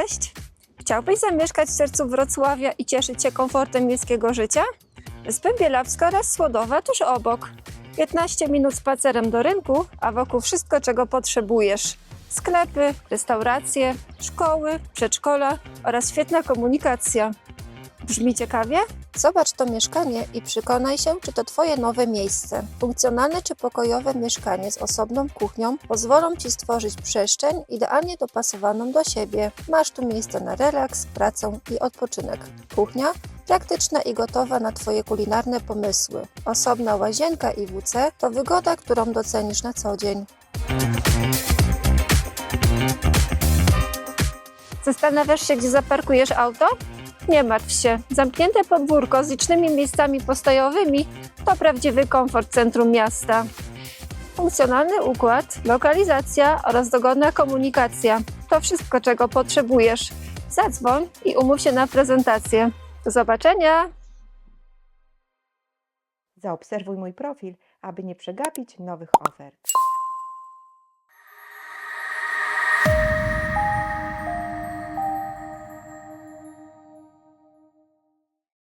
Cześć! Chciałbyś zamieszkać w sercu Wrocławia i cieszyć się komfortem miejskiego życia? Wyspy Bielawska oraz Słodowa tuż obok. 15 minut spacerem do rynku, a wokół wszystko, czego potrzebujesz. Sklepy, restauracje, szkoły, przedszkola oraz świetna komunikacja. Brzmi ciekawie? Zobacz to mieszkanie i przekonaj się, czy to Twoje nowe miejsce. Funkcjonalne czy pokojowe mieszkanie z osobną kuchnią pozwolą Ci stworzyć przestrzeń idealnie dopasowaną do siebie. Masz tu miejsce na relaks, pracę i odpoczynek. Kuchnia praktyczna i gotowa na Twoje kulinarne pomysły. Osobna łazienka i WC to wygoda, którą docenisz na co dzień. Zastanawiasz się, gdzie zaparkujesz auto? Nie martw się. Zamknięte podwórko z licznymi miejscami postojowymi to prawdziwy komfort centrum miasta. Funkcjonalny układ, lokalizacja oraz dogodna komunikacja to wszystko, czego potrzebujesz. Zadzwoń i umów się na prezentację. Do zobaczenia! Zaobserwuj mój profil, aby nie przegapić nowych ofert.